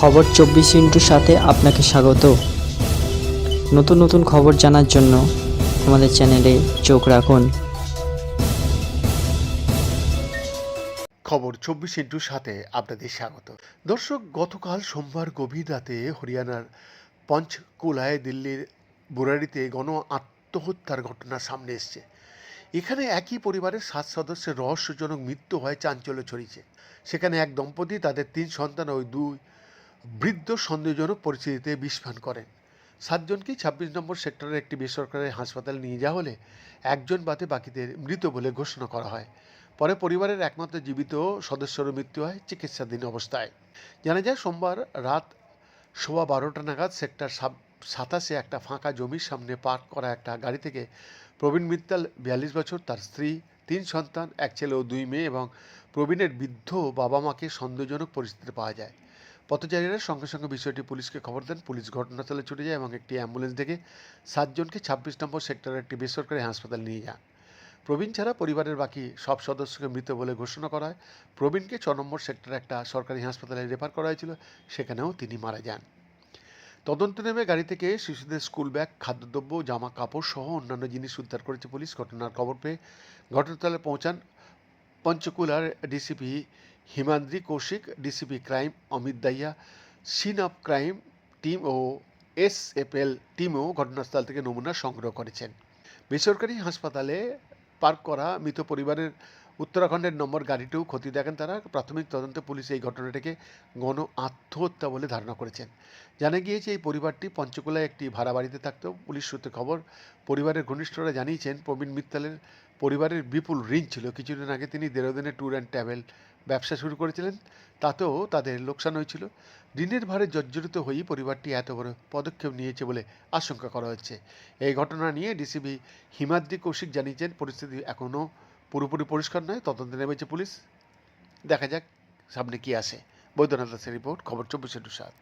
খবর চব্বিশ ইন্টুর সাথে আপনাকে স্বাগত। নতুন নতুন খবর জানার জন্য আমাদের চ্যানেলে চোখ রাখুন। খবর চব্বিশ ইন্টুর সাথে আপনাদের স্বাগত। দর্শক, গতকাল সোমবার গভীর রাতে হরিয়ানার পঞ্চকুলায় দিল্লির বুরাড়িতে গণ আত্মহত্যার ঘটনা সামনে এসছে। এখানে একই পরিবারের সাত সদস্যের রহস্যজনক মৃত্যু হয় চাঞ্চল্য ছড়িয়েছে। সেখানে এক দম্পতি, তাদের তিন সন্তান ওই দুই বৃদ্ধ সন্দেহজনক পরিস্থিতিতে বিস্ফান করেন। সাতজনকেই ছাব্বিশ নম্বর সেক্টরের একটি বেসরকারি হাসপাতালে নিয়ে যাওয়া হলে একজন বাদে বাকিদের মৃত বলে ঘোষণা করা হয়। পরে পরিবারের একমাত্র জীবিত সদস্যরও মৃত্যু হয় চিকিৎসাধীন অবস্থায়। জানা যায়, সোমবার রাত সোয়া বারোটা নাগাদ সেক্টর সাতাশে একটা ফাঁকা জমির সামনে পার্ক করা একটা গাড়ি থেকে প্রবীণ মিত্তাল বিয়াল্লিশ বছর, তার স্ত্রী, তিন সন্তান, এক ছেলে ও দুই মেয়ে এবং প্রবীণের বৃদ্ধ বাবা মাকে সন্দেহজনক পরিস্থিতিতে পাওয়া যায়। পথচারীরা সঙ্গে সঙ্গে বিষয়টি পুলিশকে খবর দেন। পুলিশ ঘটনাস্থলে ছুটে যায় এবং একটি অ্যাম্বুলেন্স ডেকে সাতজনকে ছাব্বিশ নম্বর সেক্টরের একটি বেসরকারি হাসপাতাল নিয়ে যান। প্রবীণ ছাড়া পরিবারের বাকি সব সদস্যকে মৃত বলে ঘোষণা করা হয়। প্রবীণকে ছ নম্বর সেক্টরে একটা সরকারি হাসপাতালে রেফার করা হয়েছিল, সেখানেও তিনি মারা যান। তদন্ত নেমে গাড়ি থেকে শিশুদের স্কুল ব্যাগ, খাদ্যদ্রব্য জামা কাপড় সহ অন্যান্য জিনিস উদ্ধার করেছে পুলিশ। ঘটনার খবর পেয়ে ঘটনাস্থলে পৌঁছান পঞ্চকুলার DCP Himadri Kaushik DCP crime Amit Daiya scene of crime team O S SFL টিমও ঘটনাস্থল থেকে নমুনা সংগ্রহ করেছেন। বেসরকারি হাসপাতালে পার্ক করা মৃত পরিবারের উত্তরাখণ্ডের নম্বর গাড়িটিও ক্ষতি দেখেন তারা। প্রাথমিক তদন্তে পুলিশ এই ঘটনাটিকে গণ আত্মহত্যা বলে ধারণা করেছেন। জানা গিয়েছে, এই পরিবারটি পঞ্চকুলায় একটি ভাড়া বাড়িতে থাকতেও পুলিশ সূত্রে খবর, পরিবারের ঘনিষ্ঠরা জানিয়েছেন, প্রবীণ মিত্তালের পরিবারের বিপুল ঋণ ছিল। কিছুদিন আগে তিনি দেরোদিনে ট্যুর অ্যান্ড ট্রাভেল ব্যবসা শুরু করেছিলেন। তাতেও তাদের লোকসান হয়েছিল। ঋণের ভারে জর্জরিত হয়েই পরিবারটি এত বড় পদক্ষেপ নিয়েছে বলে আশঙ্কা করা হচ্ছে। এই ঘটনা নিয়ে ডিসিবি হিমাদ্রি কৌশিক জানিয়েছেন, পরিস্থিতি এখনও পুরোপুরি পরিষ্কার নয়, তদন্তে নেমেছে পুলিশ। দেখা যাক সামনে কি আসে। বৈদ্যনাথ দাসের রিপোর্ট, খবর চব্বিশে টু সাত